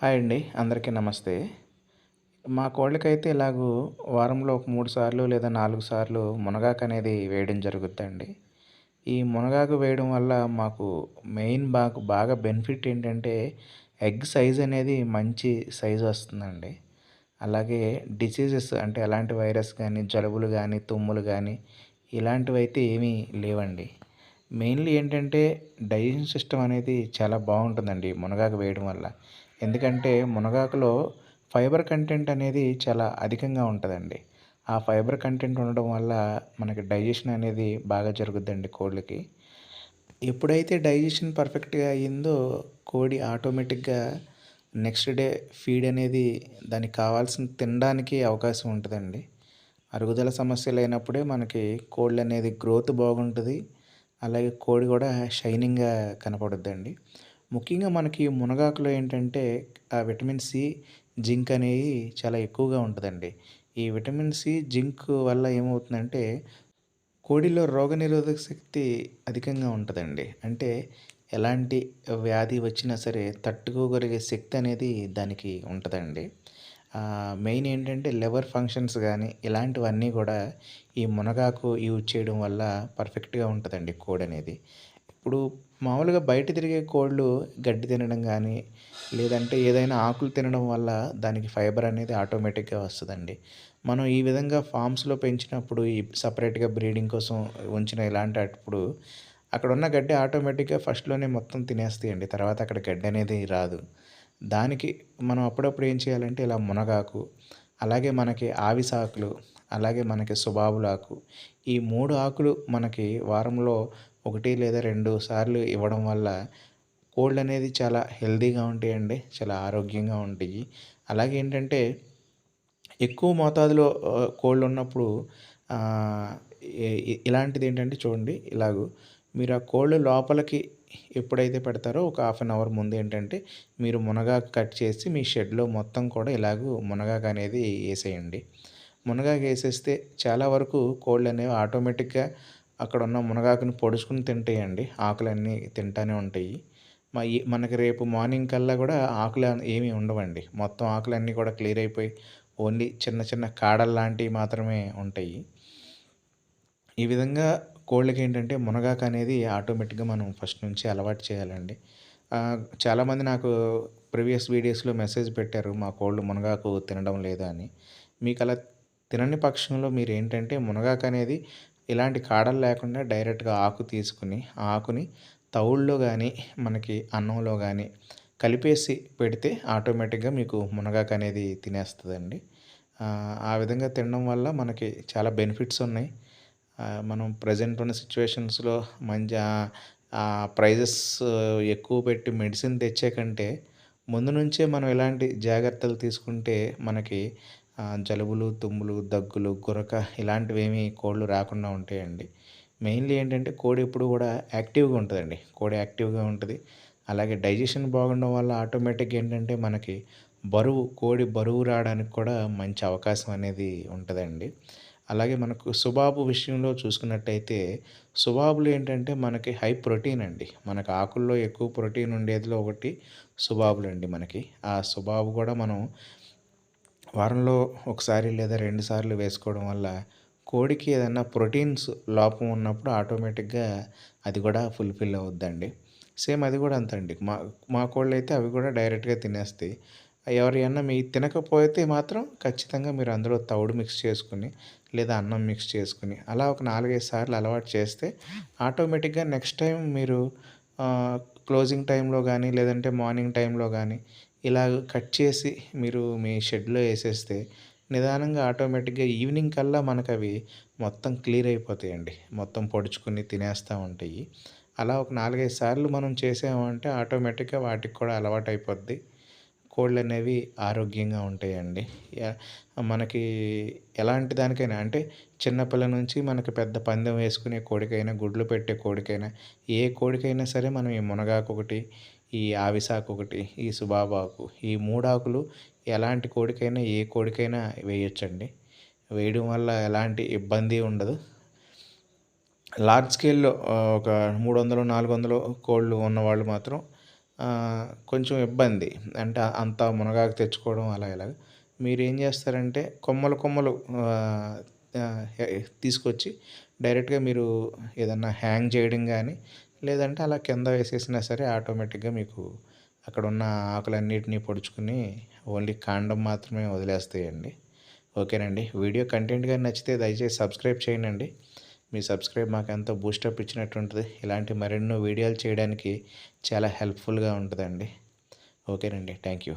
Hi అండి అందరికీ నమస్తే. మా కోళ్ళకైతే ఇలాగూ వారంలో ఒక మూడు సార్లు లేదా నాలుగు సార్లు మునగాకు అనేది వేయడం జరుగుద్దండి. ఈ మునగాకు వేయడం వల్ల మాకు మెయిన్ బాగా బాగా బెనిఫిట్ ఏంటంటే ఎగ్ సైజ్ అనేది మంచి సైజ్ వస్తుందండి. అలాగే డిసీజెస్ అంటే ఎలాంటి వైరస్ కానీ జలుబులు కానీ తుమ్ములు కానీ ఇలాంటివి అయితే ఏమీ లేవండి. మెయిన్లీ ఏంటంటే డైజెషన్ సిస్టమ్ అనేది చాలా బాగుంటుందండి మునగాకు వేయడం వల్ల. ఎందుకంటే మునగాకులో ఫైబర్ కంటెంట్ అనేది చాలా అధికంగా ఉంటుందండి. ఆ ఫైబర్ కంటెంట్ ఉండడం వల్ల మనకి డైజెషన్ అనేది బాగా జరుగుద్దండి కోళ్ళకి. ఎప్పుడైతే డైజెషన్ పర్ఫెక్ట్గా అయ్యిందో కోడి ఆటోమేటిక్గా నెక్స్ట్ డే ఫీడ్ అనేది దానికి కావాల్సిన తినడానికి అవకాశం ఉంటుందండి. అరుగుదల సమస్య లేనప్పుడే మనకి కోళ్ళు అనేది గ్రోత్ బాగుంటుంది. అలాగే కోడి కూడా షైనింగ్గా కనపడుద్దండి. ముఖ్యంగా మనకి మునగాకులో ఏంటంటే ఆ విటమిన్ సి జింక్ అనేది చాలా ఎక్కువగా ఉంటుందండి. ఈ విటమిన్ సి జింక్ వల్ల ఏమవుతుందంటే కోడిలో రోగనిరోధక శక్తి అధికంగా ఉంటుందండి. అంటే ఎలాంటి వ్యాధి వచ్చినా సరే తట్టుకోగలిగే శక్తి అనేది దానికి ఉంటుందండి. మెయిన్ ఏంటంటే లివర్ ఫంక్షన్స్ కానీ ఇలాంటివన్నీ కూడా ఈ మునగాకు యూజ్ చేయడం వల్ల పర్ఫెక్ట్గా ఉంటుందండి కోడి అనేది ఇప్పుడు మామూలుగా బయట తిరిగే కోళ్ళు గడ్డి తినడం కానీ లేదంటే ఏదైనా ఆకులు తినడం వల్ల దానికి ఫైబర్ అనేది ఆటోమేటిక్గా వస్తుందండి. మనం ఈ విధంగా ఫామ్స్లో పెంచినప్పుడు ఈ సపరేట్గా బ్రీడింగ్ కోసం ఉంచిన ఇలాంటి అప్పుడు అక్కడ ఉన్న గడ్డి ఆటోమేటిక్గా ఫస్ట్లోనే మొత్తం తినేస్తాయండి. తర్వాత అక్కడ గడ్డి అనేది రాదు. దానికి మనం అప్పుడప్పుడు ఏం చేయాలంటే ఇలా మునగాకు అలాగే మనకి ఆవిసాకులు అలాగే మనకి సుబాబులాకు ఈ మూడు ఆకులు మనకి వారంలో ఒకటి లేదా రెండు సార్లు ఇవ్వడం వల్ల కోళ్ళు అనేది చాలా హెల్దీగా ఉంటాయండి చాలా ఆరోగ్యంగా ఉంటాయి. అలాగే ఏంటంటే ఎక్కువ మోతాదులో కోళ్ళు ఉన్నప్పుడు ఇలాంటిది ఏంటంటే చూడండి ఇలాగూ మీరు ఆ కోళ్ళు లోపలికి ఎప్పుడైతే పెడతారో ఒక హాఫ్ అన్ అవర్ ముందు ఏంటంటే మీరు మునగాకు కట్ చేసి మీ షెడ్లో మొత్తం కూడా ఇలాగూ మునగాకు అనేది వేసేయండి. మునగాకు వేసేస్తే చాలా వరకు కోళ్ళు అనేవి ఆటోమేటిక్గా అక్కడ ఉన్న మునగాకుని పొడుచుకుని తింటాయండి. ఆకులన్నీ తింటానే ఉంటాయి. మనకి రేపు మార్నింగ్ కల్లా కూడా ఆకులు ఏమీ ఉండవండి. మొత్తం ఆకులన్నీ కూడా క్లియర్ అయిపోయి ఓన్లీ చిన్న చిన్న కాడలు లాంటివి మాత్రమే ఉంటాయి. ఈ విధంగా కోళ్ళకి ఏంటంటే మునగాకు అనేది ఆటోమేటిక్గా మనం ఫస్ట్ నుంచి అలవాటు చేయాలండి. చాలామంది నాకు ప్రీవియస్ వీడియోస్లో మెసేజ్ పెట్టారు మా కోళ్ళు మునగాకు తినడం లేదా అని. మీకు అలా తినని పక్షంలో మీరు ఏంటంటే మునగాకు అనేది ఇలాంటి కాడలు లేకుండా డైరెక్ట్గా ఆకు తీసుకుని ఆ ఆకుని తవుళ్ళలో కానీ మనకి అన్నంలో కానీ కలిపేసి పెడితే ఆటోమేటిక్గా మీకు మునగాకు అనేది తినేస్తుందండి. ఆ విధంగా తినడం వల్ల మనకి చాలా బెనిఫిట్స్ ఉన్నాయి. మనం ప్రజెంట్ ఉన్న సిచ్యువేషన్స్లో మంచి ప్రైజెస్ ఎక్కువ పెట్టి మెడిసిన్ తెచ్చే కంటే ముందు నుంచే మనం ఇలాంటి జాగ్రత్తలు తీసుకుంటే మనకి జలుబులు తుమ్ములు దగ్గులు గురక ఇలాంటివి ఏమి కోళ్ళు రాకుండా ఉంటాయండి. మెయిన్లీ ఏంటంటే కోడి ఎప్పుడు కూడా యాక్టివ్గా ఉంటుందండి. కోడి యాక్టివ్గా ఉంటుంది. అలాగే డైజెషన్ బాగుండడం వల్ల ఆటోమేటిక్గా ఏంటంటే మనకి బరువు కోడి బరువు రావడానికి కూడా మంచి అవకాశం అనేది ఉంటుందండి. అలాగే మనకు సుబాబు విషయంలో చూసుకున్నట్టయితే సుబాబులు ఏంటంటే మనకి హై ప్రోటీన్ అండి. మనకు ఆకుల్లో ఎక్కువ ప్రోటీన్ ఉండేదిలో ఒకటి సుబాబులు అండి మనకి. ఆ సుబాబు కూడా మనం వారంలో ఒకసారి లేదా రెండు సార్లు వేసుకోవడం వల్ల కోడికి ఏదైనా ప్రోటీన్స్ లోపం ఉన్నప్పుడు ఆటోమేటిక్గా అది కూడా ఫుల్ఫిల్ అవుద్దండి. సేమ్ అది కూడా అంతండి. మా మా కోళ్ళు అయితే అవి కూడా డైరెక్ట్గా తినేస్తాయి. ఎవరైనా మీ తినకపోతే మాత్రం ఖచ్చితంగా మీరు అందులో తౌడు మిక్స్ చేసుకుని లేదా అన్నం మిక్స్ చేసుకుని అలా ఒక నాలుగైదు సార్లు అలవాటు చేస్తే ఆటోమేటిక్గా నెక్స్ట్ టైం మీరు క్లోజింగ్ టైంలో కానీ లేదంటే మార్నింగ్ టైంలో కానీ ఇలా కట్ చేసి మీరు మీ షెడ్లో వేసేస్తే నిదానంగా ఆటోమేటిక్గా ఈవినింగ్ కల్లా మనకు అవి మొత్తం క్లియర్ అయిపోతాయండి. మొత్తం పొడుచుకుని తినేస్తూ ఉంటాయి. అలా ఒక నాలుగైదు సార్లు మనం చేసామంటే ఆటోమేటిక్గా వాటికి కూడా అలవాటు అయిపోద్ది కోళ్ళు అనేవి ఆరోగ్యంగా ఉంటాయండి. మనకి ఎలాంటి దానికైనా అంటే చిన్నపిల్ల నుంచి మనకి పెద్ద పందెం వేసుకునే కోడికైనా గుడ్లు పెట్టే కోడికైనా ఏ కోడికైనా సరే మనం ఈ మునగాకు ఒకటి ఈ ఆవిసాకు ఒకటి ఈ సుబాబాకు ఈ మూడు ఆకులు ఎలాంటి కోడికైనా ఏ కోడికైనా వేయొచ్చండి. వేయడం వల్ల ఎలాంటి ఇబ్బంది ఉండదు. లార్జ్ స్కేల్లో ఒక మూడు వందలు నాలుగు వందలు కోళ్ళు ఉన్నవాళ్ళు మాత్రం కొంచెం ఇబ్బంది. అంటే అంత మునగాకు తెచ్చుకోవడం అలా ఇలాగ. మీరు ఏం చేస్తారంటే కొమ్మలు కొమ్మలు తీసుకొచ్చి డైరెక్ట్గా మీరు ఏదన్నా హ్యాంగ్ చేయడం కానీ లేదంటే అలా కింద వేసేసినా సరే ఆటోమేటిక్గా మీకు అక్కడ ఉన్న ఆకులన్నిటినీ పొడుచుకుని ఓన్లీ కాండం మాత్రమే వదిలేస్తాయండి. ఓకేనండి. వీడియో కంటెంట్గా నచ్చితే దయచేసి సబ్స్క్రైబ్ చేయండి మీ సబ్స్క్రైబ్ మాకు ఎంతో బూస్టప్ ఇచ్చినట్టు ఉంటుంది ఇలాంటి మరెన్నో వీడియోలు చేయడానికి చాలా హెల్ప్ఫుల్గా ఉంటుందండి. ఓకేనండి. Thank you